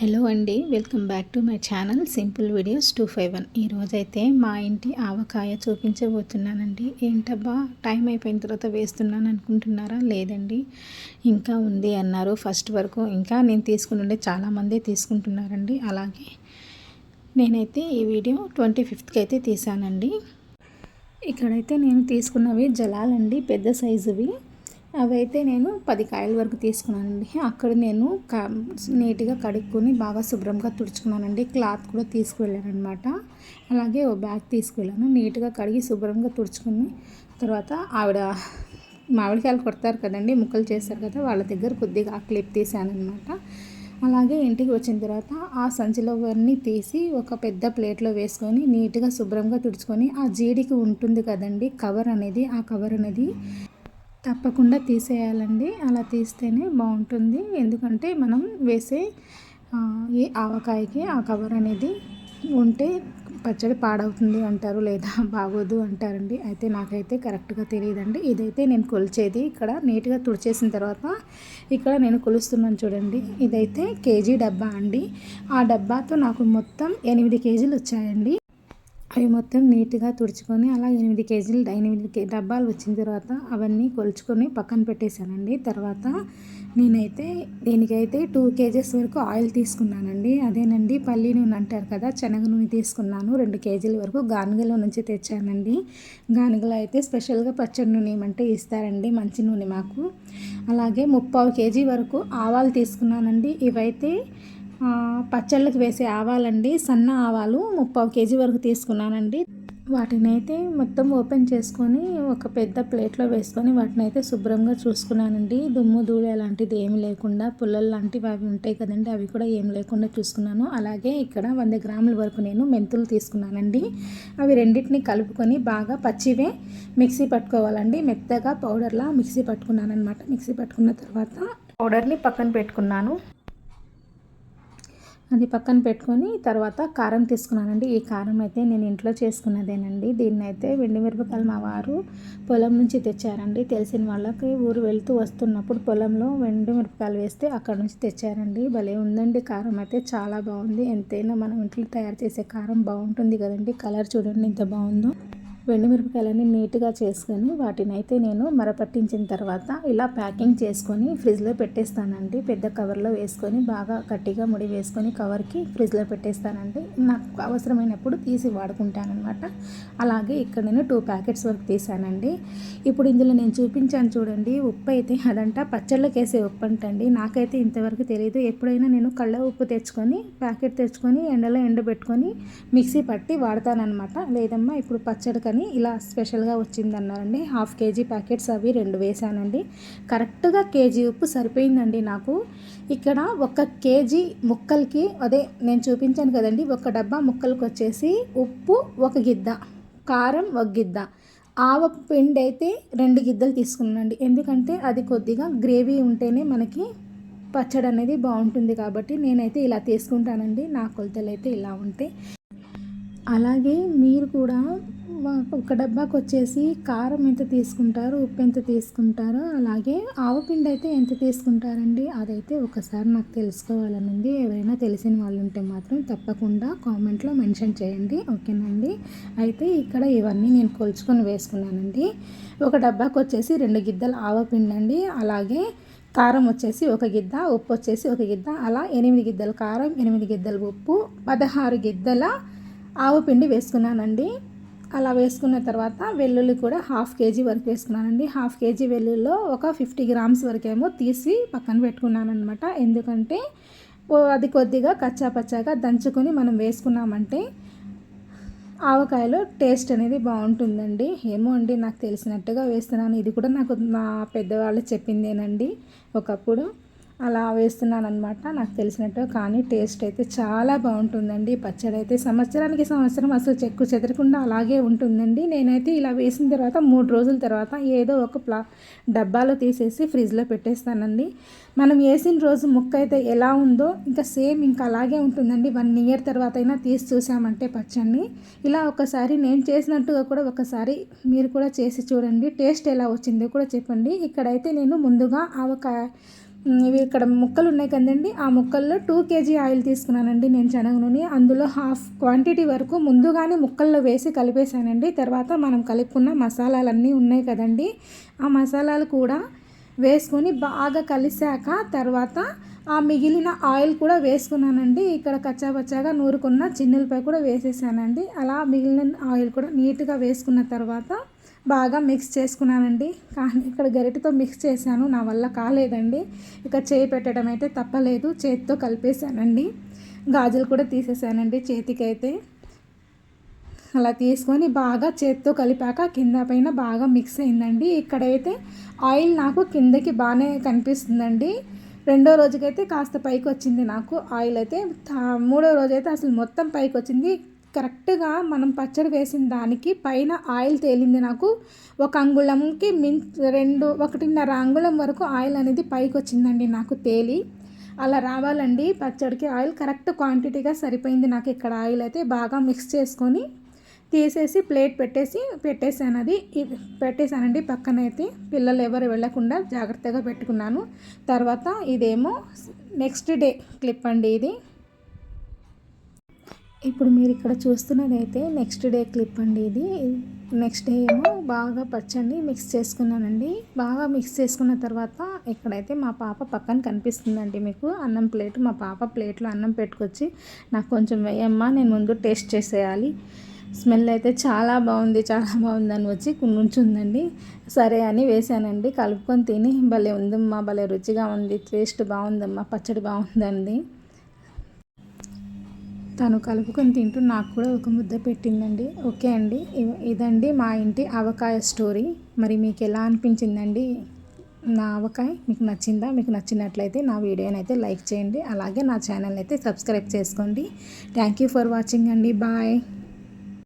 Hello అండి welcome back to my channel simple videos two five one. ఈరోజైతే మా ఇంటి ఆవకాయ చూపించబోతున్నానండి. ఏంటబ్బా టైం అయిపోయిన తర్వాత వేస్తున్నాను అనుకుంటున్నారా? లేదండి. ఇంకా ఉంది అన్నారు ఫస్ట్ వరకు. ఇంకా నేను తీసుకుని చాలామంది తీసుకుంటున్నారండి. అలాగే నేనైతే ఈ వీడియో ట్వంటీ ఫిఫ్త్కి అయితే తీసానండి ఇక్కడైతే నేను తీసుకున్నవి జలాలండి పెద్ద సైజువి. అవైతే నేను పది కాయల వరకు తీసుకున్నానండి. అక్కడ నేను నీట్గా కడుక్కొని బాగా శుభ్రంగా తుడుచుకున్నానండి. క్లాత్ కూడా తీసుకువెళ్ళాను అనమాట అలాగే ఓ బ్యాగ్ తీసుకువెళ్ళాను. నీట్గా కడిగి శుభ్రంగా తుడుచుకుని తర్వాత ఆవిడ మామిడికాయలు కొడతారు కదండి ముక్కలు చేస్తారు కదా వాళ్ళ దగ్గర కొద్దిగా ఆ క్లిప్ తీసాను అనమాట అలాగే ఇంటికి వచ్చిన తర్వాత ఆ సంచిలో తీసి ఒక పెద్ద ప్లేట్లో వేసుకొని నీట్గా శుభ్రంగా తుడుచుకొని ఆ జీడికి ఉంటుంది కదండి కవర్ అనేది ఆ కవర్ అనేది తప్పకుండా తీసేయాలండి. అలా తీస్తేనే బాగుంటుంది. ఎందుకంటే మనం వేసే ఈ ఆవకాయకి ఆ కవర్ అనేది ఉంటే పచ్చడి పాడవుతుంది అంటారు లేదా బాగోదు అంటారండి. అయితే నాకైతే కరెక్ట్గా తెలియదండి. ఇదైతే నేను కొలిచేది ఇక్కడ నీట్గా తుడిచేసిన తర్వాత ఇక్కడ నేను కొలుస్తున్నాను చూడండి. ఇదైతే కేజీ డబ్బా అండి. ఆ డబ్బాతో నాకు మొత్తం ఎనిమిది కేజీలు వచ్చాయండి. అవి మొత్తం నీట్గా తుడుచుకొని అలా ఎనిమిది కేజీలు ఎనిమిది డబ్బాలు వచ్చిన తర్వాత అవన్నీ కొలుచుకొని పక్కన పెట్టేశానండి. తర్వాత నేనైతే దీనికైతే టూ కేజెస్ వరకు ఆయిల్ తీసుకున్నానండి. అదేనండి పల్లి నూనె అంటారు కదా శనగ నూనె తీసుకున్నాను. రెండు కేజీల వరకు గానుగలో నుంచి తెచ్చానండి. గానుగలో అయితే స్పెషల్గా పచ్చడి నూనె ఏమంటే ఇస్తారండి మంచి నూనె మాకు. అలాగే ముప్పావు కేజీ వరకు ఆవాలు తీసుకున్నానండి. ఇవైతే పచ్చళ్ళకి వేసే ఆవాలండి. సన్న ఆవాలు ముప్పావు కేజీ వరకు తీసుకున్నానండి. వాటిని అయితే మొత్తం ఓపెన్ చేసుకొని ఒక పెద్ద ప్లేట్లో వేసుకొని వాటిని అయితే శుభ్రంగా చూసుకున్నానండి. దుమ్ము ధూళి అలాంటిది ఏమి లేకుండా పుల్లలు లాంటివి అవి ఉంటాయి కదండి అవి కూడా ఏం లేకుండా చూసుకున్నాను. అలాగే ఇక్కడ వంద గ్రాముల వరకు నేను మెంతులు తీసుకున్నానండి. అవి రెండింటిని కలుపుకొని బాగా పచ్చివే మిక్సీ పట్టుకోవాలండి. మెత్తగా పౌడర్లా మిక్సీ పట్టుకున్నాను అనమాట మిక్సీ పట్టుకున్న తర్వాత పౌడర్ని పక్కన పెట్టుకున్నాను. అది పక్కన పెట్టుకొని తర్వాత కారం తీసుకున్నానండి. ఈ కారం అయితే నేను ఇంట్లో చేసుకున్నదేనండి. దీన్ని అయితే వెండి మిరపకాయలు మా వారు పొలం నుంచి తెచ్చారండి. తెలిసిన వాళ్ళకి ఊరు వెళ్తూ వస్తున్నప్పుడు పొలంలో వెండి మిరపకాయలు వేస్తే అక్కడ నుంచి తెచ్చారండి. భలే ఉందండి. కారం అయితే చాలా బాగుంది. ఎంతైనా మనం ఇంట్లో తయారు చేసే కారం బాగుంటుంది కదండి. కలర్ చూడండి ఎంత బాగుందో. మిరపకాయలని నీట్గా చేసుకొని వాటిని అయితే నేను మరపట్టించిన తర్వాత ఇలా ప్యాకింగ్ చేసుకొని ఫ్రిడ్జ్లో పెట్టేస్తానండి. పెద్ద కవర్లో వేసుకొని బాగా గట్టిగా ముడి వేసుకొని కవర్కి ఫ్రిడ్జ్లో పెట్టేస్తానండి. నాకు అవసరమైనప్పుడు తీసి వాడుకుంటానమాట అలాగే ఇక్కడ నేను టూ ప్యాకెట్స్ వరకు తీసానండి. ఇప్పుడు ఇందులో నేను చూపించాను చూడండి ఉప్పు అయితే అదంట పచ్చళ్ళకి వేసే ఉప్పు అంటండి. నాకైతే ఇంతవరకు తెలియదు ఎప్పుడైనా నేను కళ్ళ ఉప్పు తెచ్చుకొని ప్యాకెట్ తెచ్చుకొని ఎండలో ఎండబెట్టుకొని మిక్సీ పట్టి వాడతానమాట లేదమ్మా ఇప్పుడు పచ్చడికని కానీ ఇలా స్పెషల్గా వచ్చిందన్నారండి. హాఫ్ కేజీ ప్యాకెట్స్ అవి రెండు వేసానండి. కరెక్ట్గా కేజీ ఉప్పు సరిపోయిందండి నాకు. ఇక్కడ ఒక కేజీ ముక్కలకి అదే నేను చూపించాను కదండి ఒక డబ్బా ముక్కలకి వచ్చేసి ఉప్పు ఒక గిద్ద కారం ఒక గిద్ద ఆవ పిండి అయితే రెండు గిద్దలు తీసుకున్నానండి. ఎందుకంటే అది కొద్దిగా గ్రేవీ ఉంటేనే మనకి పచ్చడి అనేది బాగుంటుంది కాబట్టి నేనైతే ఇలా తీసుకుంటానండి. నా కొలతలు అయితే ఇలా ఉంటాయి అలాగే మీరు కూడా ఒక డబ్బాకి వచ్చేసి కారం ఎంత తీసుకుంటారు ఉప్పు ఎంత తీసుకుంటారో అలాగే ఆవపిండి అయితే ఎంత తీసుకుంటారండి అదైతే ఒకసారి నాకు తెలుసుకోవాలని ఉంది ఎవరైనా తెలిసిన వాళ్ళు ఉంటే మాత్రం తప్పకుండా కామెంట్లో మెన్షన్ చేయండి ఓకేనండి? అయితే ఇక్కడ ఇవన్నీ నేను కొలుచుకొని వేసుకున్నానండి. ఒక డబ్బాకి వచ్చేసి రెండు గిద్దలు ఆవపిండి అండి అలాగే కారం వచ్చేసి ఒక గిద్ద ఉప్పు వచ్చేసి ఒక గిద్ద అలా ఎనిమిది గిద్దలు కారం ఎనిమిది గిద్దలు ఉప్పు పదహారు గిద్దల ఆవు పిండి వేసుకున్నానండి. అలా వేసుకున్న తర్వాత వెల్లుల్లి కూడా హాఫ్ కేజీ వరకు వేసుకున్నానండి. హాఫ్ కేజీ వెల్లుల్లిలో ఒక ఫిఫ్టీ గ్రామ్స్ వరకేమో తీసి పక్కన పెట్టుకున్నాను అనమాట ఎందుకంటే అది కొద్దిగా కచ్చా పచ్చాగా దంచుకొని మనం వేసుకున్నామంటే ఆవకాయలో టేస్ట్ అనేది బాగుంటుందండి. ఏమో అండి నాకు తెలిసినట్టుగా వేస్తున్నాను. ఇది కూడా నాకు నా పెద్దవాళ్ళు చెప్పిందేనండి ఒకప్పుడు. అలా వేస్తున్నాను అనమాట నాకు తెలిసినట్టు. కానీ టేస్ట్ అయితే చాలా బాగుంటుందండి. పచ్చడి అయితే సంవత్సరానికి సంవత్సరం అసలు చెక్కు చెదరకుండా అలాగే ఉంటుందండి. నేనైతే ఇలా వేసిన తర్వాత మూడు రోజుల తర్వాత ఏదో ఒక ప్లా డబ్బాలో తీసేసి ఫ్రిడ్జ్లో పెట్టేస్తానండి. మనం వేసిన రోజు ముక్క అయితే ఎలా ఉందో ఇంకా సేమ్ ఇంకా అలాగే ఉంటుందండి. వన్ ఇయర్ తర్వాత అయినా తీసి చూసామంటే పచ్చడిని. ఇలా ఒకసారి నేను చేసినట్టుగా కూడా ఒకసారి మీరు కూడా చేసి చూడండి. టేస్ట్ ఎలా వచ్చిందో కూడా చెప్పండి. ఇక్కడైతే నేను ముందుగా ఆవకాయ ఒక ఇవి ఇక్కడ ముక్కలు ఉన్నాయి కదండి. ఆ ముక్కల్లో టూ కేజీ ఆయిల్ తీసుకున్నానండి నేను శనగ నూనె అందులో హాఫ్ క్వాంటిటీ వరకు ముందుగానే ముక్కల్లో వేసి కలిపేశానండి. తర్వాత మనం కలుపుకున్న మసాలాలన్నీ ఉన్నాయి కదండి. ఆ మసాలాలు కూడా వేసుకొని బాగా కలిసాక తర్వాత ఆ మిగిలిన ఆయిల్ కూడా వేసుకున్నానండి. ఇక్కడ కచ్చాపచ్చాగా నూరుకున్న చిన్నులపై కూడా వేసేసానండి. అలా మిగిలిన ఆయిల్ కూడా నీట్గా వేసుకున్న తర్వాత బాగా మిక్స్ చేసుకున్నానండి. కానీ ఇక్కడ గరిటతో మిక్స్ చేశాను. నా వల్ల కాలేదండి. ఇక చేయి పెట్టడం అయితే తప్పలేదు. చేతితో కలిపేశానండి. గాజులు కూడా తీసేసానండి చేతికైతే. అలా తీసుకొని బాగా చేత్తో కలిపాక కింద పైన బాగా మిక్స్ అయిందండి. ఇక్కడైతే ఆయిల్ నాకు కిందకి బాగానే కనిపిస్తుందండి. రెండో రోజుకైతే కాస్త పైకి వచ్చింది నాకు ఆయిల్ అయితే. తా- మూడో రోజు అయితే అసలు మొత్తం పైకి వచ్చింది. కరెక్ట్గా మనం పచ్చడి వేసిన దానికి పైన ఆయిల్ తేలింది నాకు. ఒక అంగుళంకి మిన్ రెండు ఒకటిన్నర అంగుళం వరకు ఆయిల్ అనేది పైకి వచ్చిందండి నాకు తేలి. అలా రావాలండి పచ్చడికి ఆయిల్. కరెక్ట్ క్వాంటిటీగా సరిపోయింది నాకు ఇక్కడ ఆయిల్ అయితే. బాగా మిక్స్ చేసుకొని తీసేసి ప్లేట్ పెట్టేసి పెట్టేశాను అది. ఇది పెట్టేశానండి పక్కనైతే. పిల్లలు ఎవరు వెళ్ళకుండా జాగ్రత్తగా పెట్టుకున్నాను. తర్వాత ఇదేమో నెక్స్ట్ డే క్లిప్ అండి ఇది. ఇప్పుడు మీరు ఇక్కడ చూస్తున్నది అయితే నెక్స్ట్ డే క్లిప్ అండి ఇది. నెక్స్ట్ డే ఏమో బాగా పచ్చండి మిక్స్ చేసుకున్నానండి. బాగా మిక్స్ చేసుకున్న తర్వాత ఇక్కడైతే మా పాప పక్కన కనిపిస్తుందండి మీకు. అన్నం ప్లేట్ మా పాప ప్లేట్లో అన్నం పెట్టుకొచ్చి నాకు కొంచెం వేయమ్మా నేను ముందు టేస్ట్ చేసేయాలి. స్మెల్ అయితే చాలా బాగుంది చాలా బాగుంది అని వచ్చి నుంచుందండి సరే అని వేసానండి కలుపుకొని తిని భలే ఉందమ్మా భలే రుచిగా ఉంది టేస్ట్ బాగుందమ్మా పచ్చడి బాగుందండి. తను కలుపుకొని తింటూ నాకు కూడా ఒక ముద్ద పెట్టిందండి. ఓకే అండి. ఇదండి మా ఇంటి ఆవకాయ స్టోరీ. మరి మీకు ఎలా అనిపించిందండి? నా ఆవకాయ మీకు నచ్చిందా? మీకు నచ్చినట్లయితే నా వీడియోని అయితే లైక్ చేయండి. అలాగే నా ఛానల్ అయితే సబ్స్క్రైబ్ చేసుకోండి. థ్యాంక్ యూ ఫర్ వాచింగ్ అండి. బాయ్.